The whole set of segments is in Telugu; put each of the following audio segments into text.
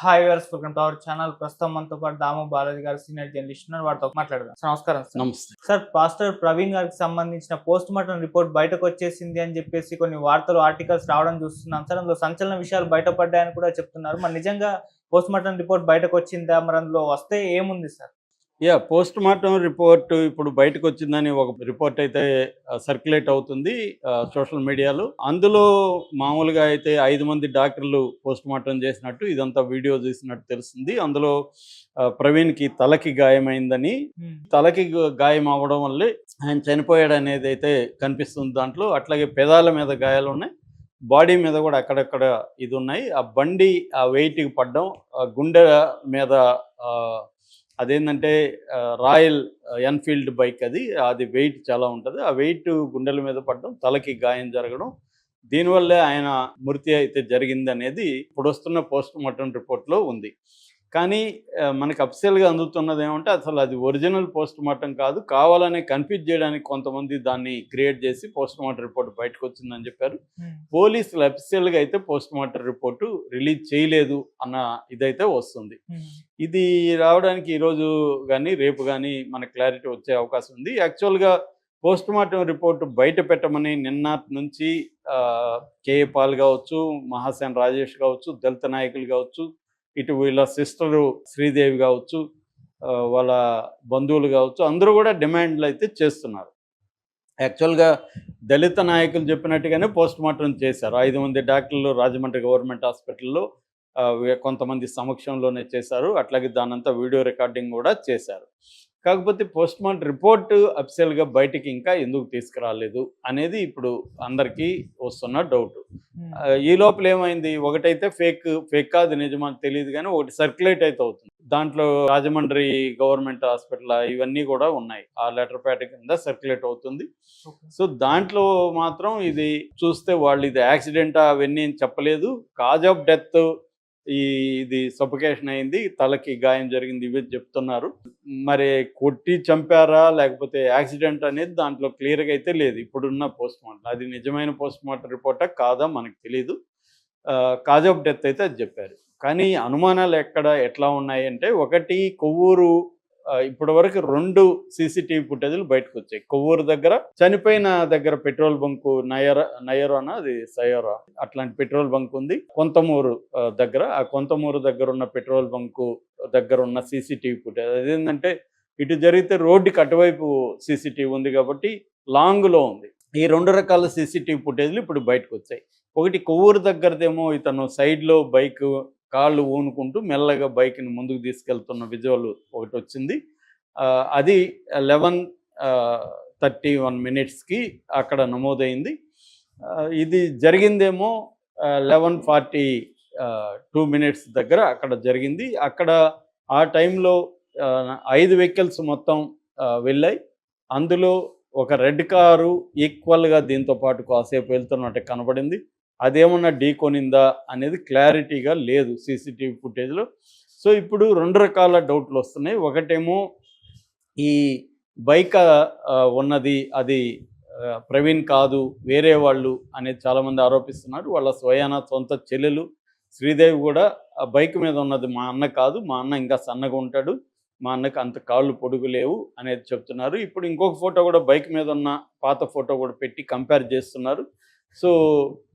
Hi viewers welcome to our channel. ప్రస్తుతం మనతో పాటు దాము బాలాజీ గారు సీనియర్ జర్నలిస్ట్ ఉన్నారు. వారితో మాట్లాడదాం. సార్ నమస్కారం సార్. నమస్తే. సార్ పాస్టర్ ప్రవీణ్ గారికి సంబంధించిన పోస్ట్ మార్టం రిపోర్ట్ బయటకు వచ్చేసింది అని చెప్పేసి కొన్ని వార్తలు ఆర్టికల్స్ రావడం చూస్తున్నాం సార్. అందులో సంచలన విషయాలు బయటపడ్డాయని కూడా చెప్తున్నారు. మరి నిజంగా పోస్ట్ మార్టం రిపోర్ట్ బయటకు వచ్చిందా? మరి అందులో వస్తే ఏముంది sir? Yeah post mortem report ఇప్పుడు బయటకు వచ్చిందని ఒక రిపోర్ట్ అయితే సర్క్యులేట్ అవుతుంది సోషల్ మీడియాలో. అందులో మామూలుగా అయితే ఐదు మంది డాక్టర్లు పోస్ట్ మార్టం చేసినట్టు ఇదంతా వీడియో చూసినట్టు తెలుస్తుంది. అందులో ఆ, ప్రవీణ్కి తలకి గాయమైందని. తలకి గాయం అవ్వడం వల్లే ఆయన చనిపోయాడు అనేది అయితే కనిపిస్తుంది దాంట్లో. అట్లాగే పెదాల మీద గాయాలు ఉన్నాయి. బాడీ మీద కూడా అక్కడక్కడ ఇది ఉన్నాయి. ఆ బండి ఆ వెయిట్కి పడ్డం ఆ గుండె మీద ఆ, అదేంటంటే రాయల్ ఎన్ఫీల్డ్ బైక్ అది. అది వెయిట్ చాలా ఉంటుంది. ఆ వెయిట్ గుండెల మీద పడడం తలకి గాయం జరగడం దీనివల్లే ఆయన మృతి అయితే జరిగింది అనేది ఇప్పుడు వస్తున్న పోస్ట్ మార్టం రిపోర్ట్లో ఉంది. కానీ మనకి అఫిషియల్గా అందుతున్నది ఏమంటే అసలు అది ఒరిజినల్ పోస్ట్ మార్టం కాదు. కావాలనే కన్ఫ్యూజ్ చేయడానికి కొంతమంది దాన్ని క్రియేట్ చేసి పోస్ట్ మార్టం రిపోర్ట్ బయటకు వచ్చిందని చెప్పారు పోలీసులు అఫిషియల్గా అయితే పోస్ట్ మార్టం రిపోర్టు రిలీజ్ చేయలేదు అన్న ఇదైతే వస్తుంది. ఇది రావడానికి ఈరోజు కానీ రేపు కానీ మన క్లారిటీ వచ్చే అవకాశం ఉంది. యాక్చువల్గా పోస్ట్ మార్టం రిపోర్ట్ బయట పెట్టమని నిన్న నుంచి కేఏ పాల్ కావచ్చు మహాసేన్ రాజేష్ కావచ్చు దళిత నాయకులు కావచ్చు ఇటు వీళ్ళ సిస్టరు శ్రీదేవి కావచ్చు వాళ్ళ బంధువులు కావచ్చు అందరూ కూడా డిమాండ్లు అయితే చేస్తున్నారు. యాక్చువల్గా దళిత నాయకులు చెప్పినట్టుగానే పోస్ట్ మార్టం చేశారు. ఐదు మంది డాక్టర్లు రాజమండ్రి గవర్నమెంట్ హాస్పిటల్లో కొంతమంది సమక్షంలోనే చేశారు. అట్లాగే దానంతా వీడియో రికార్డింగ్ కూడా చేశారు. కాకపోతే పోస్ట్ మార్టం రిపోర్ట్ అఫిషియల్గా బయటికి ఇంకా ఎందుకు తీసుకురాలేదు అనేది ఇప్పుడు అందరికీ వస్తున్న డౌట్. ఈ లోపల ఏమైంది? ఒకటైతే ఫేక్ ఫేక్ కాదు నిజమా తెలియదు కానీ ఒకటి సర్క్యులేట్ అయితే అవుతుంది. దాంట్లో రాజమండ్రి గవర్నమెంట్ హాస్పిటల్ ఇవన్నీ కూడా ఉన్నాయి. ఆ లెటర్ ప్యాడ్ కింద సర్క్యులేట్ అవుతుంది. సో దాంట్లో మాత్రం ఇది చూస్తే వాళ్ళు ఇది యాక్సిడెంట్ అవన్నీ చెప్పలేదు. కాజ్ ఆఫ్ డెత్ ఈ ఇది సఫికేషన్ అయింది తలకి గాయం జరిగింది ఇవి చెప్తున్నారు. మరి కొట్టి చంపారా లేకపోతే యాక్సిడెంట్ అనేది దాంట్లో క్లియర్గా అయితే లేదు. ఇప్పుడున్న పోస్ట్ మార్టం అది నిజమైన పోస్ట్ మార్టం రిపోర్టా కాదా మనకు తెలియదు కాజ్ ఆఫ్ డెత్ అయితే అది చెప్పారు. కానీ అనుమానాలు ఎక్కడ ఎట్లా ఉన్నాయి అంటే ఒకటి కొవ్వూరు ఇప్పటి వరకు రెండు సీసీటీవీ ఫుటేజ్లు బయటకు వచ్చాయి కొవ్వూరు దగ్గర చనిపోయిన దగ్గర పెట్రోల్ బంకు నయర నయరోనా? అది సయోరా. అట్లాంటి పెట్రోల్ బంక్ ఉంది కొంతమూరు దగ్గర ఆ కొంతమూరు దగ్గర ఉన్న పెట్రోల్ బంకు దగ్గర ఉన్న సీసీటీవీ ఫుటేజ్. అదేంటంటే ఇటు జరిగితే రోడ్డుకి అటువైపు సీసీటీవీ ఉంది కాబట్టి లాంగ్లో ఉంది. ఈ రెండు రకాల సీసీటీవీ ఫుటేజ్లు ఇప్పుడు బయటకు వచ్చాయి ఒకటి కొవ్వూరు దగ్గరదేమో ఇతను సైడ్లో బైక్ కాళ్ళు ఊనుకుంటూ మెల్లగా బైక్ని ముందుకు తీసుకెళ్తున్న విజువల్ ఒకటి వచ్చింది. అది లెవెన్ థర్టీ వన్ మినిట్స్కి అక్కడ నమోదైంది. ఇది జరిగిందేమో లెవెన్ ఫార్టీ టూ మినిట్స్ దగ్గర అక్కడ జరిగింది. అక్కడ ఆ టైంలో ఐదు వెహికల్స్ మొత్తం వెళ్ళాయి. అందులో ఒక రెడ్ కారు ఈక్వల్గా దీంతో పాటు కాసేపు వెళ్తున్నట్టు కనబడింది. అదేమన్నా ఢీ కొనిందా అనేది క్లారిటీగా లేదు సీసీటీవీ ఫుటేజ్లో. సో ఇప్పుడు రెండు రకాల డౌట్లు వస్తున్నాయి. ఒకటేమో ఈ బైక్ ఉన్నది అది ప్రవీణ్ కాదు వేరే వాళ్ళు అనేది చాలామంది ఆరోపిస్తున్నారు. వాళ్ళ స్వయాన సొంత చెల్లెలు శ్రీదేవి కూడా ఆ బైక్ మీద ఉన్నది. మా అన్న కాదు మా అన్న ఇంకా సన్నగా ఉంటాడు. మా అన్నకి అంత కాళ్ళు పొడుగు లేవు అనేది చెప్తున్నారు. ఇప్పుడు ఇంకొక ఫోటో కూడా బైక్ మీద ఉన్న పాత ఫోటో కూడా పెట్టి కంపేర్ చేస్తున్నారు. సో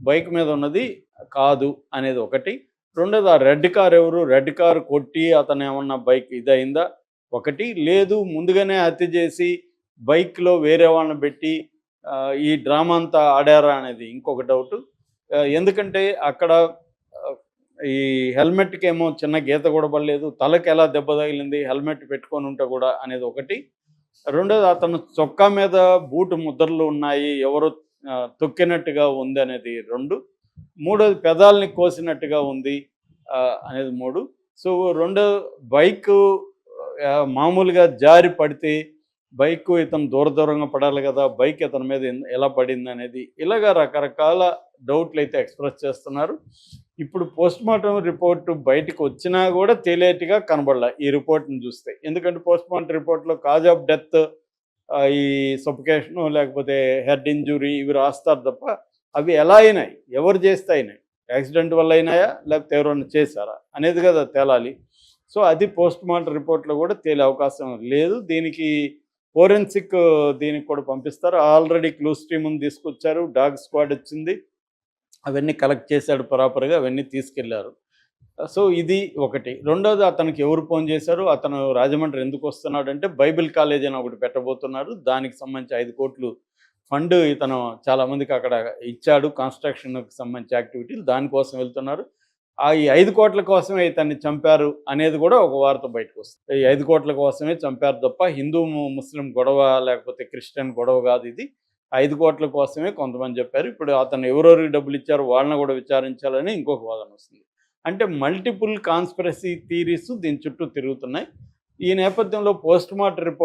బైక్ మీద ఉన్నది కాదు అనేది ఒకటి. రెండోది ఆ రెడ్ కార్ ఎవరు? రెడ్ కార్ కొట్టి అతను ఏమన్నా బైక్ ఇదైందా ఒకటి. లేదు ముందుగానే హత్య చేసి బైక్లో వేరే వాళ్ళని పెట్టి ఈ డ్రామా అంతా ఆడారా అనేది ఇంకొక డౌట్. ఎందుకంటే అక్కడ ఈ హెల్మెట్కి ఏమో చిన్న గీత కూడా పడలేదు. తలకు ఎలా దెబ్బ తగిలింది హెల్మెట్ పెట్టుకొని ఉంటే కూడా అనేది ఒకటి. రెండోది అతను చొక్కా మీద బూటు ముద్రలు ఉన్నాయి. ఎవరు తొక్కినట్టుగా ఉంది అనేది రెండు. మూడోది పెదాలని కోసినట్టుగా ఉంది అనేది మూడు. సో రెండో బైక్ మామూలుగా జారి పడితే బైక్ ఇతను దూర దూరంగా పడాలి కదా బైక్ ఇతని మీద ఎలా పడింది అనేది ఇలాగ రకరకాల డౌట్లు అయితే ఎక్స్ప్రెస్ చేస్తున్నారు. ఇప్పుడు పోస్ట్ మార్టం రిపోర్ట్ బయటకు వచ్చినా కూడా తేలేటిగా కనబడలే ఈ రిపోర్ట్ని చూస్తే. ఎందుకంటే పోస్ట్ మార్టం రిపోర్ట్లో కాజ్ ఆఫ్ డెత్ ఈ సఫికేషను లేకపోతే హెడ్ ఇంజురీ ఇవి రాస్తారు తప్ప అవి ఎలా అయినాయి? ఎవరు చేస్తే అయినాయి? యాక్సిడెంట్ వల్ల అయినాయా? లేకపోతే ఎవరైనా చేశారా? అనేది కదా తేలాలి. సో అది పోస్ట్ మార్టం రిపోర్ట్లో కూడా తేలే అవకాశం లేదు. దీనికి ఫోరెన్సిక్ దీనికి కూడా పంపిస్తారు. ఆల్రెడీ క్లూ స్ట్రీమ్ తీసుకొచ్చారు. డాగ్ స్క్వాడ్ వచ్చింది. అవన్నీ కలెక్ట్ చేశాడు ప్రాపర్గా. అవన్నీ తీసుకెళ్ళారు. సో ఇది ఒకటి. రెండోది అతనికి ఎవరు ఫోన్ చేశారు? అతను రాజమండ్రి ఎందుకు వస్తున్నాడు అంటే బైబిల్ కాలేజ్ అని ఒకటి పెట్టబోతున్నారు. దానికి సంబంధించి ఐదు కోట్లు ఫండ్ ఇతను చాలా మందికి అక్కడ ఇచ్చాడు. కన్స్ట్రక్షన్కి సంబంధించి యాక్టివిటీలు దానికోసం వెళ్తున్నారు. ఆ ఈ ఐదు కోట్ల కోసమే ఇతన్ని చంపారు అనేది కూడా ఒక వార్త బయటకు వస్తుంది. ఈ ఐదు కోట్ల కోసమే చంపారు తప్ప హిందూ ముస్లిం గొడవ లేకపోతే క్రిస్టియన్ గొడవ కాదు ఇది. ఐదు కోట్ల కోసమే కొంతమంది చెప్పారు. ఇప్పుడు అతను ఎవరెవరికి డబ్బులు ఇచ్చారు? వాళ్ళని కూడా విచారించాలని ఇంకొక వాదన వస్తుంది. అంటే మల్టిపుల్ కాన్స్పిరసీ థీరీస్ దీని చుట్టూ తిరుగుతున్నాయి. ఈ నేపథ్యంలో పోస్ట్ మార్టం రిపోర్ట్